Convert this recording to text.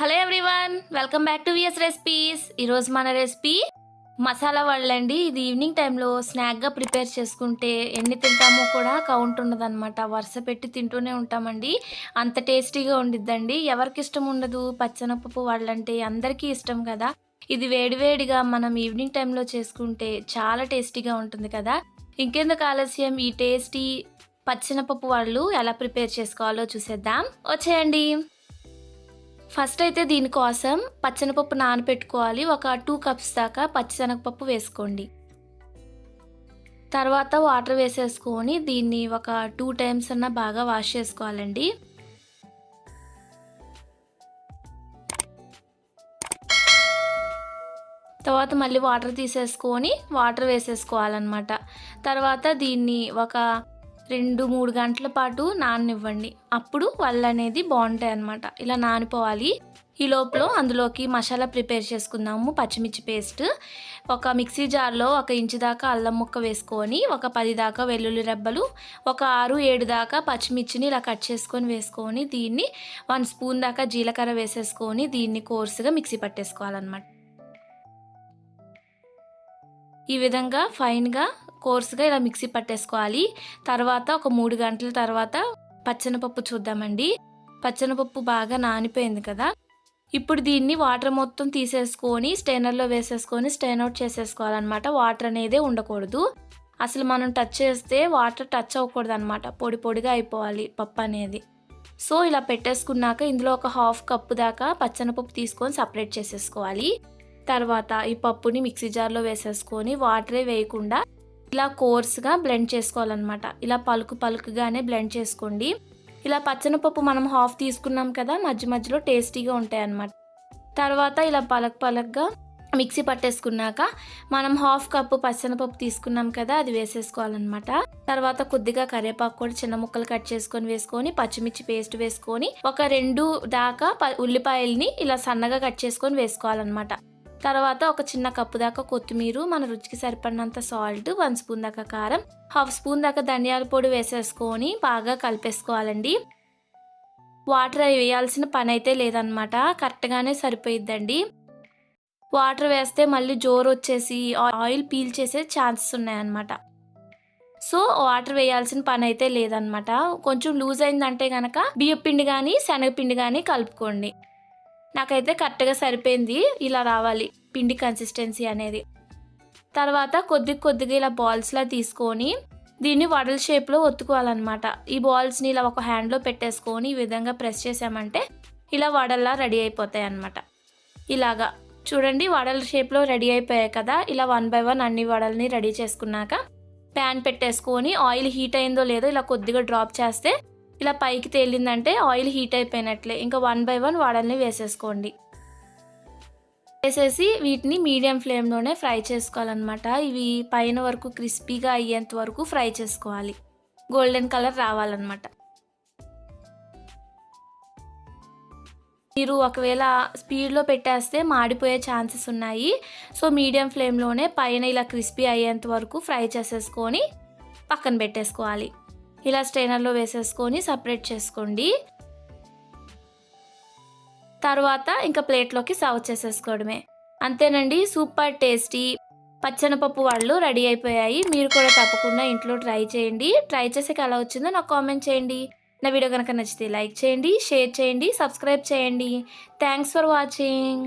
Hello everyone welcome back to VS recipes. ఈరోజు మన recipe masala వడలండి. ఇది ఈవినింగ్ టైంలో స్నాక్గా ప్రిపేర్ చేసుకుంటే ఎన్ని తింటామో కూడా కౌంట్ ఉండదన్నమాట. వరుస పెట్టి తింటూనే ఉంటామండి. అంత టేస్టీగా ఉండిద్దండి. ఎవరికి ఇష్టం ఉండదు. పచ్చనపప్పు వడలంటే అందరికీ ఇష్టం కదా. ఇది వేడివేడిగా మనం ఈవినింగ్ టైంలో చేసుకుంటే చాలా టేస్టీగా ఉంటుంది కదా. ఇంకెందుకు ఆలస్యం? ఈ టేస్టీ పచ్చనపప్పు వాళ్ళు ఎలా ప్రిపేర్ చేసుకోవాలో చూసేద్దాం. వచ్చేయండి. ఫస్ట్ అయితే దీనికోసం పచ్చనపప్పు నానబెట్టుకోవాలి ఒక టూ కప్స్ దాకా పచ్చిశనగపప్పు వేసుకోండి. తర్వాత వాటర్ వేసేసుకొని దీన్ని ఒక టూ టైమ్స్ అన్న బాగా వాష్ చేసుకోవాలండి. తర్వాత మళ్ళీ వాటర్ తీసేసుకొని వాటర్ వేసేసుకోవాలన్నమాట. తర్వాత దీన్ని ఒక రెండు మూడు గంటల పాటు నాననివ్వండి. అప్పుడు వాళ్ళు అనేది బాగుంటాయి అన్నమాట. ఇలా నానిపోవాలి. ఈ లోపల అందులోకి మసాలా ప్రిపేర్ చేసుకుందాము. పచ్చిమిర్చి పేస్ట్. ఒక మిక్సీ జార్లో ఒక ఇంచు దాకా అల్లం ముక్క వేసుకొని ఒక పది దాకా వెల్లుల్లి రెబ్బలు ఒక ఆరు ఏడు దాకా పచ్చిమిర్చిని ఇలా కట్ చేసుకొని వేసుకొని దీన్ని వన్ స్పూన్ దాకా జీలకర్ర వేసేసుకొని దీన్ని కోర్సుగా మిక్సీ పట్టేసుకోవాలన్నమాట. ఈ విధంగా ఫైన్గా కోర్సుగా ఇలా మిక్సీ పట్టేసుకోవాలి. తర్వాత ఒక మూడు గంటల తర్వాత పచ్చనపప్పు చూద్దామండి. పచ్చనపప్పు బాగా నానిపోయింది కదా. ఇప్పుడు దీన్ని వాటర్ మొత్తం తీసేసుకొని స్టైనర్లో వేసేసుకొని స్టెయిన్ అవుట్ చేసేసుకోవాలన్నమాట. వాటర్ అనేది ఉండకూడదు. అసలు మనం టచ్ చేస్తే వాటర్ టచ్ అవ్వకూడదు అనమాట పొడి పొడిగా అయిపోవాలి పప్పు అనేది. సో ఇలా పెట్టేసుకున్నాక ఇందులో ఒక హాఫ్ కప్పు దాకా పచ్చనపప్పు తీసుకొని సపరేట్ చేసేసుకోవాలి. తర్వాత ఈ పప్పుని మిక్సీ జార్లో వేసేసుకొని వాటరే వేయకుండా ఇలా కోర్స్గా బ్లెండ్ చేసుకోవాలన్నమాట. ఇలా పలుకు పలుకుగానే బ్లెండ్ చేసుకోండి. ఇలా పచ్చనపప్పు మనం హాఫ్ తీసుకున్నాం కదా మధ్య మధ్యలో టేస్టీగా ఉంటాయి అన్నమాట తర్వాత ఇలా పలక్ పలక్గా మిక్సీ పట్టేసుకున్నాక మనం హాఫ్ కప్పు పచ్చనపప్పు తీసుకున్నాం కదా అది వేసేసుకోవాలన్నమాట. తర్వాత కొద్దిగా కరివేపాకు కూడా చిన్న ముక్కలు కట్ చేసుకొని వేసుకొని పచ్చిమిర్చి పేస్ట్ వేసుకొని ఒక రెండు దాకా ఉల్లిపాయల్ని ఇలా సన్నగా కట్ చేసుకొని వేసుకోవాలన్నమాట. తర్వాత ఒక చిన్న కప్పు దాకా కొత్తిమీర మన రుచికి సరిపడినంత సాల్ట్ వన్ స్పూన్ దాకా కారం హాఫ్ స్పూన్ దాకా ధనియాల పొడి వేసేసుకొని బాగా కలిపేసుకోవాలండి. వాటర్ వేయాల్సిన పని అయితే లేదనమాట కరెక్ట్గానే సరిపోయిద్దండి. వాటర్ వేస్తే మళ్ళీ జోరు వచ్చేసి ఆయిల్ పీల్ చేసే ఛాన్సెస్ ఉన్నాయన్నమాట. సో వాటర్ వేయాల్సిన పని అయితే లేదనమాట కొంచెం లూజ్ అయిందంటే కనుక బియ్యపిండి కానీ శనగపిండి కానీ కలుపుకోండి. నాకైతే కరెక్ట్గా సరిపోయింది. ఇలా రావాలి. పిండి కన్సిస్టెన్సీ అనేది. తర్వాత కొద్ది కొద్దిగా ఇలా బాల్స్లా తీసుకొని దీన్ని వడల షేప్లో ఒత్తుకోవాలన్నమాట. ఈ బాల్స్ని ఇలా ఒక హ్యాండ్లో పెట్టేసుకొని ఈ విధంగా ప్రెస్ చేసామంటే ఇలా వడల్లా రెడీ అయిపోతాయి అన్నమాట ఇలాగా. చూడండి వడల షేప్లో రెడీ అయిపోయాయి కదా. ఇలా వన్ బై వన్ అన్ని వడల్ని రెడీ చేసుకున్నాక ప్యాన్ పెట్టేసుకొని ఆయిల్ హీట్ అయిందో లేదో ఇలా కొద్దిగా డ్రాప్ చేస్తే ఇలా పైకి తేలిందంటే ఆయిల్ హీట్ అయిపోయినట్లే. ఇంకా వన్ బై వన్ వాడల్ని వేసేసుకోండి. వేసేసి వీటిని మీడియం ఫ్లేమ్లోనే ఫ్రై చేసుకోవాలన్నమాట. ఇవి పైన వరకు క్రిస్పీగా అయ్యేంత వరకు ఫ్రై చేసుకోవాలి. గోల్డెన్ కలర్ రావాలన్నమాట. మీరు ఒకవేళ స్పీడ్లో పెట్టేస్తే మాడిపోయే ఛాన్సెస్ ఉన్నాయి. సో మీడియం ఫ్లేమ్లోనే పైన ఇలా క్రిస్పీ అయ్యేంత వరకు ఫ్రై చేసేసుకొని పక్కన పెట్టేసుకోవాలి. ఇలా స్ట్రైనర్లో వేసేసుకొని సపరేట్ చేసుకోండి. తర్వాత ఇంకా ప్లేట్లోకి సర్వ్ చేసేసుకోవడమే. అంతేనండి సూపర్ టేస్టీ. పచ్చనపప్పు వాళ్ళు రెడీ అయిపోయాయి. మీరు కూడా తప్పకుండా ఇంట్లో ట్రై చేయండి. ట్రై చేసాక ఎలా వచ్చిందో నాకు కామెంట్ చేయండి. నా వీడియో కనుక నచ్చితే లైక్ చేయండి షేర్ చేయండి సబ్స్క్రైబ్ చేయండి. Thanks for watching.